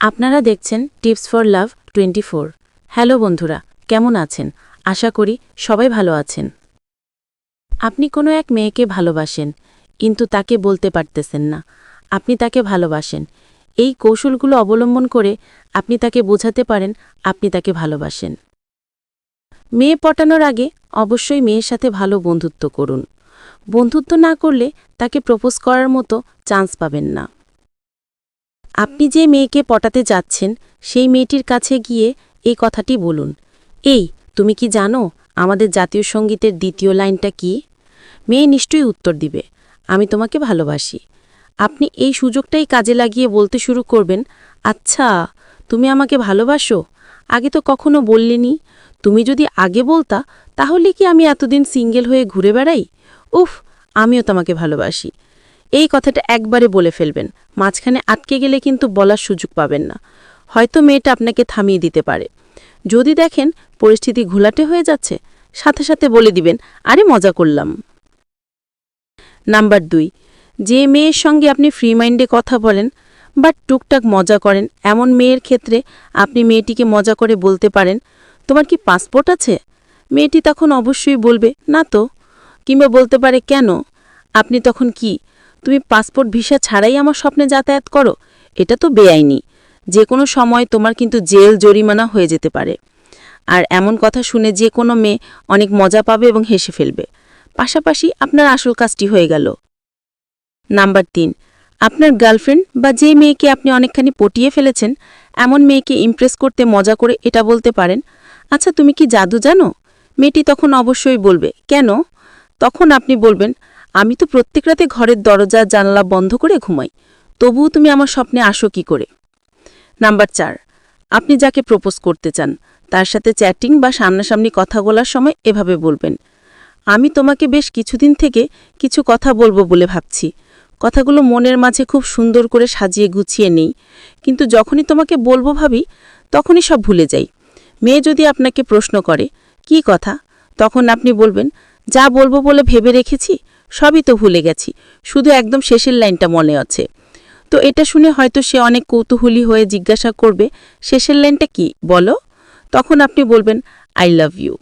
আপনারা দেখছেন tips for love twenty hello বন্ধুরা, কেমন আছেন? আশা করি সবাই ভালো আছেন। আপনি কোনো এক মেয়েকে ভালোবাসেন, কিন্তু তাকে বলতে পারতেছেন না। আপনি তাকে ভালোবাসেন। এই কৌশলগুলো অবলম্বন করে আপনি তাকে বোঝাতে পারেন, আপনি তাকে ভালোবাসেন। মেয়ে পটানোর আগে অবশ্যই মেয়ের সাথে ভালো বন্ধুত্ব করুন। বন্ধুত্ব না করলে তাকে প্রপোজ করার মতো চান্স পাবেন না। আপনি যে মেয়েকে পটাতে যাচ্ছেন, সেই মেয়েটির কাছে গিয়ে এই কথাটি বলুন। এই, তুমি কি জানো আমাদের জাতীয় সঙ্গীতের দ্বিতীয় লাইনটা কি? মেয়ে নিশ্চয়ই উত্তর দিবে, আমি তোমাকে ভালোবাসি। আপনি এই সুযোগটাই কাজে লাগিয়ে বলতে শুরু করবেন আচ্ছা তুমি আমাকে ভালোবাসো? আগে তো কখনো বললেনি। তুমি যদি আগে বলতা, তাহলে কি আমি এতদিন সিঙ্গেল হয়ে ঘুরে বেড়াই? উফ, আমিও তোমাকে ভালোবাসি। এই কথাটা একবারে বলে ফেলবেন। মাঝখানে আটকে গেলে কিন্তু বলার সুযোগ পাবেন না। হয়তো মেয়েটা আপনাকে থামিয়ে দিতে পারে। যদি দেখেন পরিস্থিতি ঘোলাটে হয়ে যাচ্ছে, সাথে সাথে বলে দিবেন, আরে মজা করলাম। নাম্বার দুই, যে মেয়ের সঙ্গে আপনি ফ্রি মাইন্ডে কথা বলেন, বাট টুকটাক মজা করেন, এমন মেয়ের ক্ষেত্রে আপনি মেয়েটিকে মজা করে বলতে পারেন, তোমার কি পাসপোর্ট আছে? মেয়েটি তখন অবশ্যই বলবে, না তো। কিংবা বলতে পারে, কেন? আপনি তখন কি তুমি পাসপোর্ট ভিসা ছাড়াই আমার স্বপ্নে যাতায়াত করো? এটা তো বেআইনি। যে কোনো সময় তোমার কিন্তু জেল, জরিমানা হয়ে যেতে পারে। আর এমন কথা শুনে যে কোনো মেয়ে অনেক মজা পাবে এবং হেসে ফেলবে। পাশাপাশি আপনার আসল কাজটি হয়ে গেল। নাম্বার তিন, আপনার গার্লফ্রেন্ড বা যে মেয়েকে আপনি অনেকখানি পটিয়ে ফেলেছেন, এমন মেয়েকে ইমপ্রেস করতে মজা করে এটা বলতে পারেন আচ্ছা তুমি কি জাদু জানো? মেয়েটি তখন অবশ্যই বলবে, কেন? তখন আপনি বলবেন আমি তো প্রত্যেক রাতে ঘরের দরজা, জানলা বন্ধ করে ঘুমাই। তবুও তুমি আমার স্বপ্নে আসো কি করে? নাম্বার চার, আপনি যাকে প্রপোজ করতে চান, তার সাথে চ্যাটিং বা সামনাসামনি কথা বলার সময় এভাবে বলবেন, আমি তোমাকে বেশ কিছুদিন থেকে কিছু কথা বলব বলে ভাবছি। কথাগুলো মনের মাঝে খুব সুন্দর করে সাজিয়ে গুছিয়ে নেই। কিন্তু যখনই তোমাকে বলব ভাবি, তখনই সব ভুলে যাই। মেয়ে যদি আপনাকে প্রশ্ন করে, কি কথা? তখন আপনি বলবেন, যা বলব বলে ভেবে রেখেছি সবই তো ভুলে গেছি। শুধু একদম শেষের লাইনটা মনে আছে। তো এটা শুনে হয়তো সে অনেক কৌতূহলী হয়ে জিজ্ঞাসা করবে, শেষের লাইনটা কি? বলো। তখন আপনি বলবেন আই লাভ ইউ